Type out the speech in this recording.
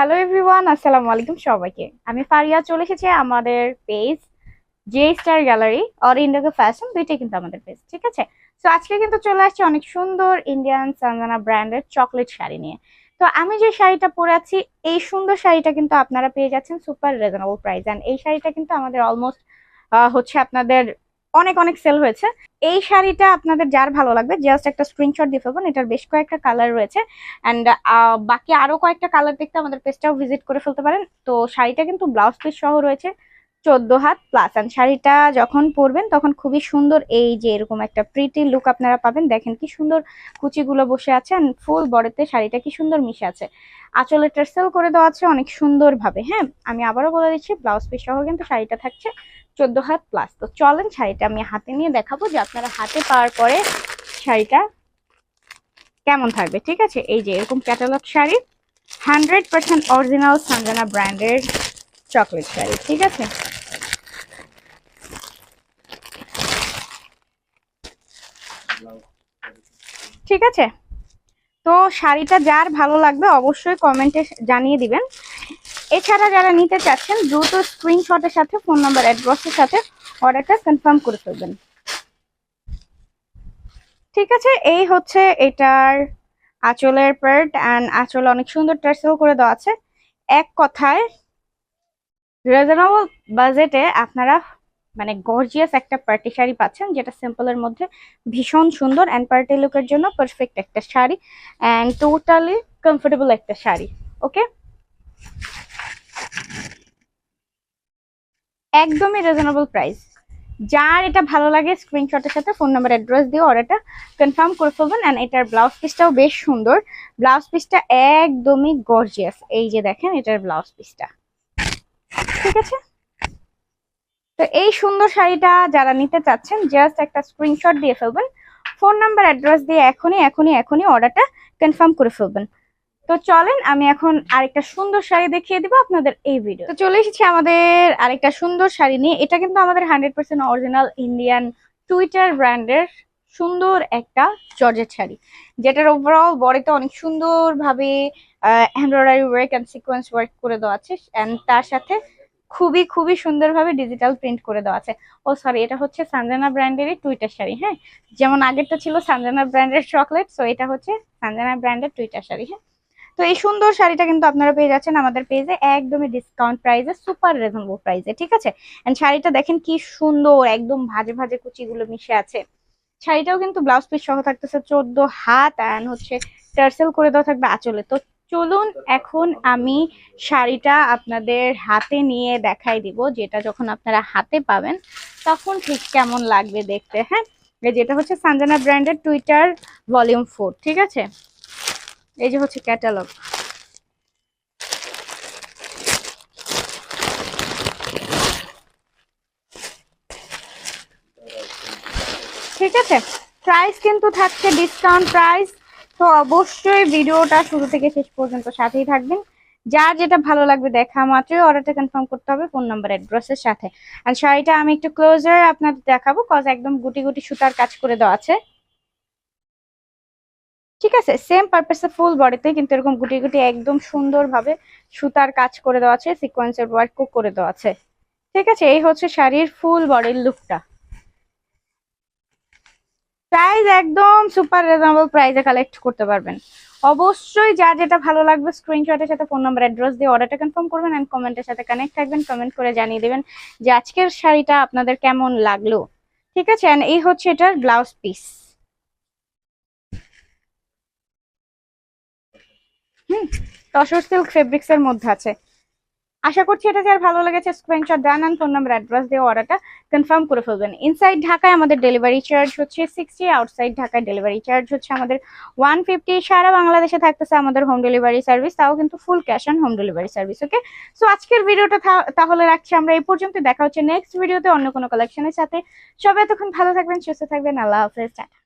Hello everyone আসসালামু আলাইকুম সবাইকে। আমি ফারিয়া, চলে এসেছি আমাদের page J Star Gallery or Indigo Fashion দুইটাই কিন্তু আমাদের পেজ ঠিক আছে? তো আজকে কিন্তু চলে আসছে অনেক সুন্দর ইন্ডিয়ান সানজানা ব্র্যান্ডের চকলেট শাড়ি নিয়ে। তো, আমি যে শাড়িটা পরে আছি, এই সুন্দর শাড়িটা কিন্তু আপনারা পেয়ে যাচ্ছেন সুপার রিজনেবল প্রাইস অ্যান্ড এই শাড়িটা কিন্তু আমাদের অলমোস্ট হচ্ছে আপনাদের অনেক অনেক সেল হয়েছে। এই শাড়িটা আপনাদের যার ভালো লাগবে জাস্ট একটা স্ক্রিনশট দিয়ে ফেলবেন। এটার বেশ কয়েকটা কালার রয়েছে। অ্যান্ড বাকি আরও কয়েকটা কালার দেখতে আমাদের পেজটাও ভিজিট করে ফেলতে পারেন। তো শাড়িটা কিন্তু ব্লাউজ পিস সহ রয়েছে, চোদ্দ হাত প্লাস অ্যান্ড শাড়িটা যখন পরবেন, তখন খুবই সুন্দর এই যে এরকম একটা প্রিটি লুক আপনারা পাবেন। দেখেন কি সুন্দর কুচিগুলো বসে আছে অ্যান্ড ফুল বডিতে শাড়িটা কি সুন্দর মিশে আছে। আঁচলে টার্সেল করে দেওয়া আছে অনেক সুন্দরভাবে হ্যাঁ? আমি আবারও বলে দিচ্ছি ব্লাউজ পিস সহ কিন্তু শাড়িটা থাকছে। চোদ্দ হাত প্লাস তো চলেন শাড়িটা আমি হাতে নিয়ে দেখাবো যে আপনারা হাতে পাওয়ার পরে শাড়িটা কেমন থাকবে, ঠিক আছে? এই যে এরকম catalogue sari hundred percent original Sanjana ব্র্যান্ডের চকলেট শাড়ি, ঠিক আছে? ঠিক আছে? তো শাড়িটা যার ভালো লাগবে অবশ্যই কমেন্টে জানিয়ে দিবেন। এছাড়া যারা নিতে চাচ্ছেন, দ্রুত স্ক্রিনশটের সাথে ফোন নাম্বার অ্যাড্রেসের সাথে অর্ডারটা কনফার্ম করে ফেলবেন। ঠিক আছে, এই হচ্ছে এটার আঁচলের পার্ট অ্যান্ড আঁচল অনেক সুন্দর টার্সেল করে দেওয়া আছে। এক কথায় রিজনেবল বাজেটে আপনারা মানে গর্জিয়াস একটা পার্টি শাড়ি পাচ্ছেন, যেটা সিম্পলের মধ্যে ভীষণ সুন্দর অ্যান্ড পার্টি লুকের জন্য পারফেক্ট একটা শাড়ি অ্যান্ড টোটালি কমফোর্টেবল একটা শাড়ি ওকে একদমই রিজনেবল প্রাইস যার এটা ভালো লাগে স্ক্রিনশটের সাথে ফোন নাম্বার অ্যাড্রেস দিয়ে অর্ডারটা কনফার্ম করে ফেলবেন অ্যান্ড এটার ব্লাউজ পিসটাও বেশ সুন্দর। ব্লাউজ পিসটা একদমই গর্জিয়াস এই যে দেখেন, এটার ব্লাউজ পিসটা ঠিক আছে? তো এই সুন্দর শাড়িটা যারা নিতে চাচ্ছেন জাস্ট একটা স্ক্রিনশট দিয়ে ফেলবেন ফোন নাম্বার অ্যাড্রেস দিয়ে এখনই এখনই এখনই অর্ডারটা কনফার্ম করে ফেলবেন। তো চলেন, আমি এখন আরেকটা সুন্দর শাড়ি দেখিয়ে দিব আপনাদের এই ভিডিও তো। চলে এসেছি আমাদের আরেকটা সুন্দর শাড়ি নিয়ে। এটা কিন্তু আমাদের hundred percent original Indian Twitter ব্র্যান্ডের সুন্দর একটা জর্জেট শাড়ি, যেটার ওভারঅল বডিতে অনেক সুন্দরভাবে embroidery work and sequence work করে দেওয়া আছে অ্যান্ড তার সাথে খুবই খুবই সুন্দরভাবে ডিজিটাল প্রিন্ট করে দেওয়া আছে। ও সরি এটা হচ্ছে সানজানা ব্র্যান্ডেরই টুইটার শাড়ি হ্যাঁ? যেমন আগেরটা ছিল সানজানা ব্র্যান্ডের চকলেট সো এটা হচ্ছে সানজানা ব্র্যান্ডের টুইটার শাড়ি হ্যাঁ? তো এই সুন্দর শাড়িটা কিন্তু আপনারা পেয়ে যাচ্ছেন আমাদের পেজে একদমই ডিসকাউন্ট প্রাইসে সুপার রিজনেবল প্রাইসে ঠিক আছে? এন্ড শাড়িটা দেখেন কি সুন্দর, একদম ভাজে ভাজে কুচিগুলো মিশে আছে। শাড়িটাও কিন্তু ব্লাউজ পিস সহ থাকতেছে চোদ্দ হাত অ্যান্ড হচ্ছে টার্সেল করে দেওয়া থাকবে আঁচলে। তো চলুন এখন আমি শাড়িটা আপনাদের হাতে নিয়ে দেখাই দিব, যেটা যখন আপনারা হাতে পাবেন, তখন ঠিক কেমন লাগবে দেখতে হ্যাঁ? যেটা হচ্ছে সানজানা ব্র্যান্ডের টুইটার ভলিউম ফোর ঠিক আছে? এই যে হচ্ছে ক্যাটালগ। ঠিক আছে? প্রাইস কিন্তু থাকছে ডিসকাউন্ট প্রাইস তো অবশ্যই ভিডিওটা শুরু থেকে শেষ পর্যন্ত সাথেই থাকবেন। যার যেটা ভালো লাগবে দেখা মাত্রই অর্ডারটা কনফার্ম করতে হবে ফোন নাম্বার অ্যাড্রেসের সাথে। আর শাড়িটা আমি একটু ক্লোজার আপনাদের দেখাবো কজ একদম গুটি গুটি সুতার কাজ করে দেওয়া আছে। ঠিক আছে সেম পারপাসে ফুল বডিতে কিন্তু এরকম গুটি গুটি একদম সুন্দরভাবে সুতার কাজ করে দেওয়া আছে সিকোয়েন্সের ওয়ার্কও করে দেওয়া আছে। ঠিক আছে, এই হচ্ছে শাড়ির ফুল বডির লুকটা প্রাইস একদম সুপার রিজনেবল প্রাইসে কালেক্ট করতে পারবেন। অবশ্যই যা যেটা ভালো লাগবে স্ক্রিনশটের সাথে ফোন নাম্বার অ্যাড্রেস দিয়ে অর্ডারটা কনফার্ম করবেন এন্ড কমেন্টের সাথে কানেক্ট থাকবেন কমেন্ট করে জানিয়ে দেবেন যে আজকের শাড়িটা আপনাদের কেমন লাগল। ঠিক আছে এন্ড এই হচ্ছে এটার ব্লাউজ পিস হুম, তসর সিল্ক ফেব্রিক্স এর মধ্যে আছে। আশা করছি এটা যার ভালো লেগেছে screenshot done and phone number address দিয়ে অর্ডারটা কনফার্ম করে ফেলবেন। ইনসাইড ঢাকায় আমাদের ডেলিভারি চার্জ হচ্ছে সিক্সটি আউটসাইড ঢাকায় ডেলিভারি চার্জ হচ্ছে আমাদের ওয়ান ফিফটি সারা বাংলাদেশে থাকতেছে আমাদের হোম ডেলিভারি সার্ভিস তাও কিন্তু full cash on home delivery service okay so আজকের ভিডিওটা তাহলে রাখছি আমরা এই পর্যন্ত, দেখা হচ্ছে নেক্সট ভিডিওতে অন্য কোনো কালেকশনের সাথে। সবাই এতক্ষণ ভালো থাকবেন, সুস্থ থাকবেন, আল্লাহ হাফেজ, টাটা।